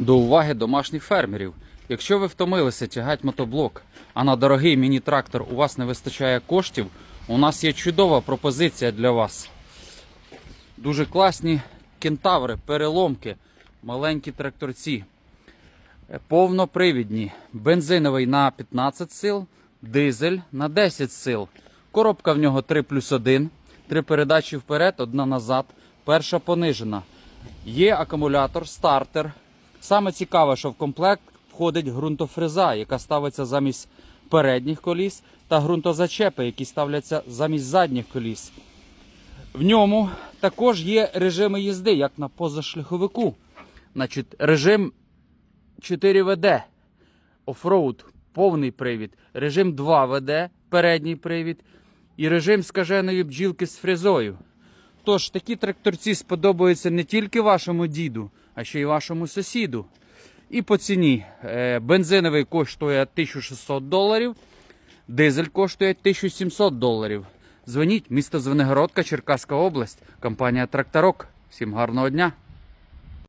До уваги домашніх фермерів. Якщо ви втомилися тягати мотоблок, а на дорогий міні-трактор у вас не вистачає коштів, у нас є чудова пропозиція для вас. Дуже класні кентаври, переломки, маленькі тракторці. Е, Повнопривідні. Бензиновий на 15 сил, дизель на 10 сил. Коробка в нього 3 плюс 1. Три передачі вперед, одна назад. Перша понижена. Є акумулятор, стартер. Саме цікаве, що в комплект входить ґрунтофреза, яка ставиться замість передніх коліс, та ґрунтозачепи, які ставляться замість задніх коліс. В ньому також є режими їзди, як на позашляховику. Значить, режим 4ВД, офроуд, повний привід, режим 2ВД, передній привід, і режим скаженої бджілки з фрезою. Тож такі тракторці сподобаються не тільки вашому діду, а ще й вашому сусіду. І по ціні е, бензиновий коштує 1600 доларів, дизель коштує 1700 доларів. Дзвоніть, місто Звенигородка, Черкаська область, компанія Тракторок. Всім гарного дня!